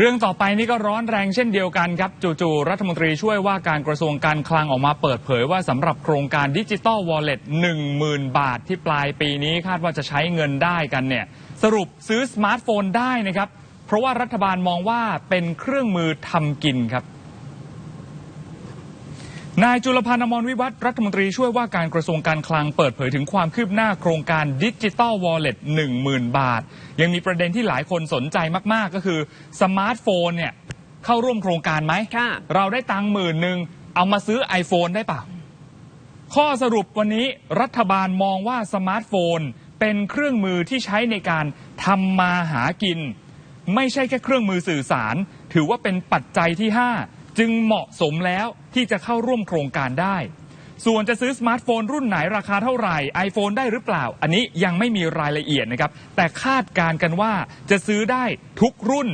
เรื่องต่อไปนี่ก็ร้อนแรงเช่นเดียวกันครับ จู่ๆรัฐมนตรีช่วยว่าการกระทรวงการคลังออกมาเปิดเผยว่าสำหรับโครงการดิจิตอลวอลเล็ตหนึ่งหมื่นบาทที่ปลายปีนี้คาดว่าจะใช้เงินได้กันเนี่ย สรุปซื้อสมาร์ทโฟนได้นะครับ เพราะว่ารัฐบาลมองว่าเป็นเครื่องมือทำกินครับ นายจุลพันธ์อมรวิวัฒน์รัฐมนตรีช่วยว่าการกระทรวงการคลังเปิดเผยถึงความคืบหน้าโครงการดิจิ t a ลวอลเล็ต10,000 บาท ยังมีประเด็นที่หลายคนสนใจมาก ๆ ก็คือสมาร์ทโฟนเนี่ยเข้าร่วมโครงการไหมค่ะเราได้ตังค์หมื่นหนึ่งเอามาซื้อ iPhone ได้เปล่า ข้อสรุปวันนี้รัฐบาลมองว่าสมาร์ทโฟน เป็นเครื่องมือที่ใช้ในการทำมาหากิน ไม่ใช่แค่เครื่องมือสื่อสาร ถือว่าเป็นปัจจัยที่ 5 จึงเหมาะสมแล้วที่จะเข้าร่วมโครงการได้ ส่วนจะซื้อสมาร์ทโฟนรุ่นไหนราคาเท่าไหร่ iPhone ได้หรือเปล่า อันนี้ยังไม่มีรายละเอียดนะครับ แต่คาดการกันว่าจะซื้อได้ทุกรุ่น